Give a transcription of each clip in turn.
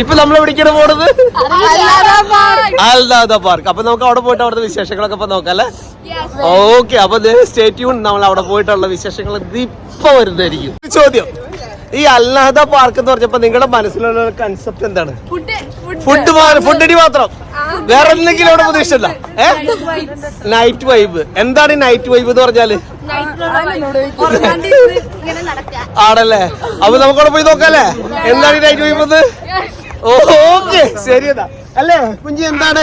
ഇപ്പൊ നമ്മൾ എവിടേക്കാണ് പോണത്? അൽദാദ പാർക്ക് അപ്പൊ നമുക്ക് അവിടെ പോയിട്ട് അവിടുത്തെ വിശേഷങ്ങളൊക്കെ ഇപ്പൊ നോക്കാം അല്ലേ? ഓക്കെ അപ്പൊ സ്റ്റേ ട്യൂൺ നമ്മൾ അവിടെ പോയിട്ടുള്ള വിശേഷങ്ങൾ ഇപ്പൊ വരുന്നതായിരിക്കും. ചോദ്യം. ഈ അല്ലാദ പാർക്ക് എന്ന് പറഞ്ഞപ്പോ നിങ്ങളുടെ മനസ്സിലുള്ള കൺസെപ്റ്റ് എന്താണ്? ഫുഡ് ഫുഡടി മാത്രം. വേറെ എന്തെങ്കിലും അവിടെ പ്രതീക്ഷയില്ല ഏ? നൈറ്റ് വൈബ് എന്താണ് ഈ നൈറ്റ് വൈബ് എന്ന് പറഞ്ഞാൽ? ആണല്ലേ അപ്പൊ നമുക്കവിടെ പോയി നോക്കാല്ലേ? എന്താണ് ഈ നൈറ്റ് വൈബ് ഓക്കെ. ശരി എന്നാ. അല്ലേ കുഞ്ചി എന്താണ്?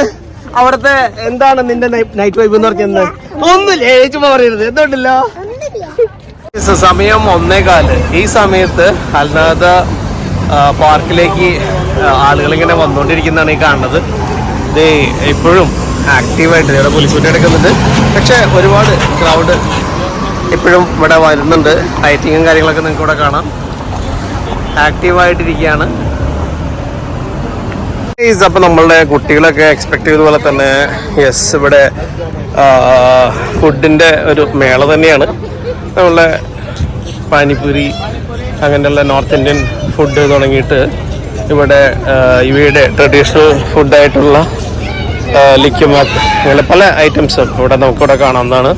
അവിടത്തെ എന്താണ് നിന്റെ നൈറ്റ് വൈബ് എന്ന് പറഞ്ഞത് ഒന്നുമില്ലേ ചുമ്മാ പറയരുത്. എന്തുണ്ടല്ലോ സമയം ഒന്നേകാൽ. ഈ സമയത്ത് അൽനാഥ പാർക്കിലേക്ക് ആളുകൾ ഇങ്ങനെ വന്നുകൊണ്ടിരിക്കുന്നതാണ് ഈ കാണുന്നത്. ഇത് ഇപ്പോഴും ആക്റ്റീവായിട്ട് ഇവിടെ പോലീസ് വണ്ടി എടുക്കുന്നുണ്ട് പക്ഷേ ഒരുപാട് ക്രൗഡ് ഇപ്പോഴും ഇവിടെ വരുന്നുണ്ട്. ലൈറ്റിങ്ങും കാര്യങ്ങളൊക്കെ നിങ്ങൾക്ക് ഇവിടെ കാണാം. ആക്റ്റീവായിട്ടിരിക്കുകയാണ്. അപ്പം നമ്മളുടെ കുട്ടികളൊക്കെ എക്സ്പെക്ട് ചെയ്ത പോലെ തന്നെ യെസ് ഇവിടെ ഫുഡിന്റെ ഒരു മേള തന്നെയാണ്. നമ്മളുടെ പാനിപൂരി അങ്ങനെയുള്ള നോർത്ത് ഇന്ത്യൻ ഫുഡ് തുടങ്ങിയിട്ട് ഇവിടെ ഇവയുടെ ട്രഡീഷണൽ ഫുഡായിട്ടുള്ള ലിക്യുമാക്ക് അങ്ങനെ പല ഐറ്റംസും ഇവിടെ നമുക്കിവിടെ കാണാവുന്നതാണ്.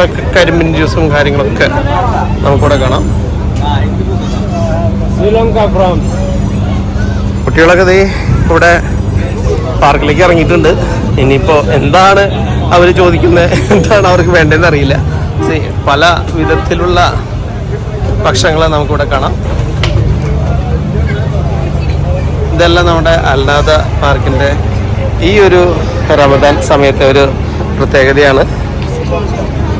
അവിടെ കരിമ്പിൻ ജ്യൂസും കാര്യങ്ങളൊക്കെ നമുക്കിവിടെ കാണാം. ശ്രീലങ്ക കുട്ടികളൊക്കെ ദേ ഇവിടെ പാർക്കിലേക്ക് ഇറങ്ങിയിട്ടുണ്ട്. ഇനിയിപ്പോൾ എന്താണ് അവർ ചോദിക്കുന്നത് എന്താണ് അവർക്ക് വേണ്ടതെന്ന് അറിയില്ല. പല വിധത്തിലുള്ള ഭക്ഷണങ്ങളെ നമുക്കിവിടെ കാണാം. ഇതെല്ലാം നമ്മുടെ അല്ലാത പാർക്കിന്റെ ഈ ഒരു റമദാൻ സമയത്തെ ഒരു പ്രത്യേകതയാണ്.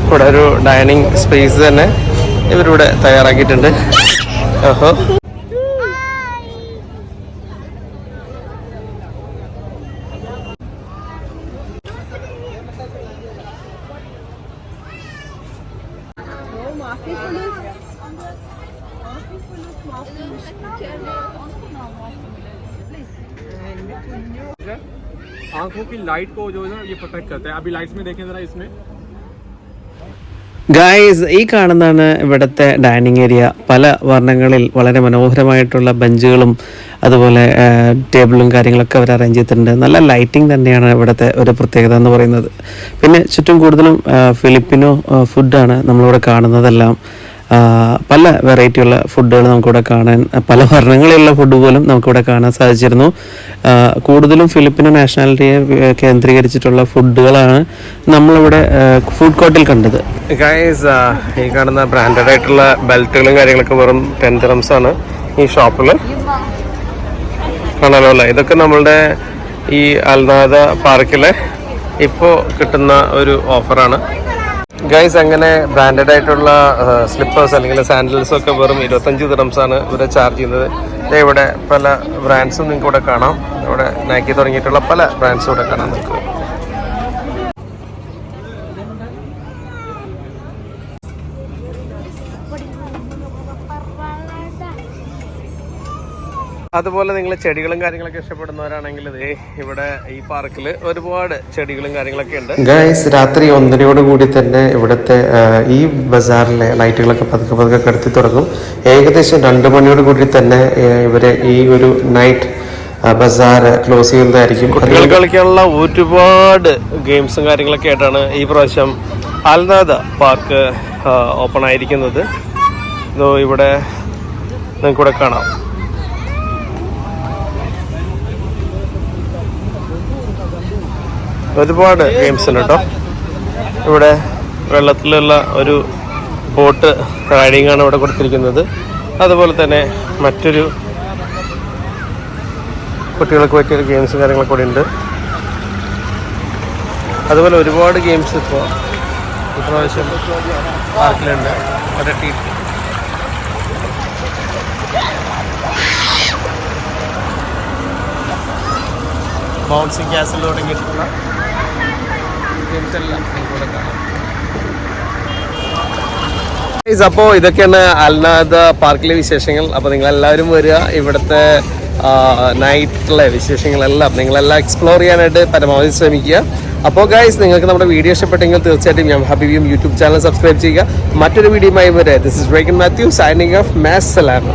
ഇവിടെ ഒരു ഡൈനിങ് സ്പേസ് തന്നെ ഇവരിവിടെ തയ്യാറാക്കിയിട്ടുണ്ട് ഓഹോ आंखों की लाइट को जो है ना ये प्रोटेक्ट करता है अभी लाइट्स में देखें जरा इसमें ഗായ്സ് ഈ കാണുന്നതാണ് ഇവിടുത്തെ ഡൈനിങ് ഏരിയ. പല വർണങ്ങളിൽ വളരെ മനോഹരമായിട്ടുള്ള ബെഞ്ചുകളും അതുപോലെ ടേബിളും കാര്യങ്ങളൊക്കെ അവർ അറേഞ്ച് ചെയ്തിട്ടുണ്ട്. നല്ല ലൈറ്റിംഗ് തന്നെയാണ് ഇവിടുത്തെ ഒരു പ്രത്യേകത എന്ന് പറയുന്നത്. പിന്നെ ചുറ്റും കൂടുതലും ഫിലിപ്പിനോ ഫുഡാണ് നമ്മളിവിടെ കാണുന്നതെല്ലാം. പല വെറൈറ്റിയുള്ള ഫുഡുകൾ നമുക്കിവിടെ കാണാൻ പല വർണങ്ങളിലുള്ള ഫുഡ് പോലും നമുക്കിവിടെ കാണാൻ സാധിച്ചിരുന്നു. കൂടുതലും ഫിലിപ്പിനോ നാഷണാലിറ്റിയെ കേന്ദ്രീകരിച്ചിട്ടുള്ള ഫുഡുകളാണ് നമ്മളിവിടെ ഫുഡ് കോർട്ടിൽ കണ്ടത്. ഗൈസ് ഈ കാണുന്ന ബ്രാൻഡഡ് ആയിട്ടുള്ള ബെൽറ്റുകളും കാര്യങ്ങളൊക്കെ വെറും ടെൻ ഗ്രംസ് ആണ് ഈ ഷോപ്പിൽ. കാണാലോ അല്ലേ? ഇതൊക്കെ നമ്മളുടെ ഈ അൽനാഥ പാർക്കിലെ ഇപ്പോൾ കിട്ടുന്ന ഒരു ഓഫറാണ് ഗൈസ് അങ്ങനെ ബ്രാൻഡഡ് ആയിട്ടുള്ള സ്ലിപ്പേഴ്സ് അല്ലെങ്കിൽ സാൻഡൽസ് ഒക്കെ വെറും ഇരുപത്തഞ്ച് ദിറംസാണ് ഇവിടെ ചാർജ് ചെയ്യുന്നത്. ഇവിടെ പല ബ്രാൻഡ്സും നിങ്ങൾക്ക് ഇവിടെ കാണാം. ഇവിടെ നാക്കി തുടങ്ങിയിട്ടുള്ള പല ബ്രാൻഡ്സും ഇവിടെ കാണാം നിങ്ങൾക്ക് അതുപോലെ നിങ്ങൾ ചെടികളും കാര്യങ്ങളൊക്കെ ഇഷ്ടപ്പെടുന്നവരാണെങ്കിൽ ഇവിടെ ഈ പാർക്കിൽ ഒരുപാട് ചെടികളും കാര്യങ്ങളൊക്കെ ഉണ്ട്. ഗൈസ് രാത്രി ഒന്നരയോട് കൂടി തന്നെ ഇവിടുത്തെ ഈ ബസാറിലെ ലൈറ്റുകളൊക്കെ പതുക്കെ പതുക്കെ കടത്തി തുടങ്ങും. ഏകദേശം രണ്ട് മണിയോട് കൂടി തന്നെ ഇവരെ ഇവർ ഈ ഒരു നൈറ്റ് ബസാർ ക്ലോസ് ചെയ്യുന്നതായിരിക്കും. കുട്ടികൾ കളിക്കാനുള്ള ഒരുപാട് ഗെയിംസും കാര്യങ്ങളൊക്കെ ആയിട്ടാണ് ഈ പ്രാവശ്യം അൽനാദ പാർക്ക് ഓപ്പൺ ആയിരിക്കുന്നത്. ഇതോ ഇവിടെ നിങ്ങൾക്കിവിടെ കാണാം. ഒരുപാട് ഗെയിംസ് ഉണ്ട് കേട്ടോ ഇവിടെ വെള്ളത്തിലുള്ള ഒരു ബോട്ട് റൈഡിങ്ങാണ് ഇവിടെ കൊടുത്തിരിക്കുന്നത്. അതുപോലെ തന്നെ മറ്റൊരു കുട്ടികൾക്ക് പറ്റിയൊരു ഗെയിംസ് കാര്യങ്ങളൊക്കെ കൂടി ഉണ്ട്. അതുപോലെ ഒരുപാട് ഗെയിംസ് ഇപ്പോൾ ഇപ്രാവശ്യം പാർക്കിലുണ്ട് ഒരു ടീ ബൗൺസിങ് ക്യാസിൽ തുടങ്ങിയിട്ടുള്ള ഗെയിംസ് എല്ലാം നിങ്ങൾക്കിവിടെ കാണാം അപ്പോൾ ഇതൊക്കെയാണ് അൽനാദ പാർക്കിലെ വിശേഷങ്ങൾ. അപ്പോൾ നിങ്ങൾ എല്ലാവരും വരിക. ഇവിടുത്തെ നൈറ്റിലെ വിശേഷങ്ങളെല്ലാം നിങ്ങളെല്ലാം എക്സ്പ്ലോർ ചെയ്യാനായിട്ട് പരമാവധി ശ്രമിക്കുക. അപ്പോൾ ഗൈസ് നിങ്ങൾക്ക് നമ്മുടെ വീഡിയോ ഇഷ്ടപ്പെട്ടെങ്കിൽ തീർച്ചയായിട്ടും ഞാൻ ഹബീബിയും യൂട്യൂബ് ചാനൽ സബ്സ്ക്രൈബ് ചെയ്യുക. മറ്റൊരു വീഡിയോ ആയി വരെ. ദിസ് ഇസ് റേക്കൻ മാത്യു സൈനിങ് ഓഫ് മാസ് സലാമ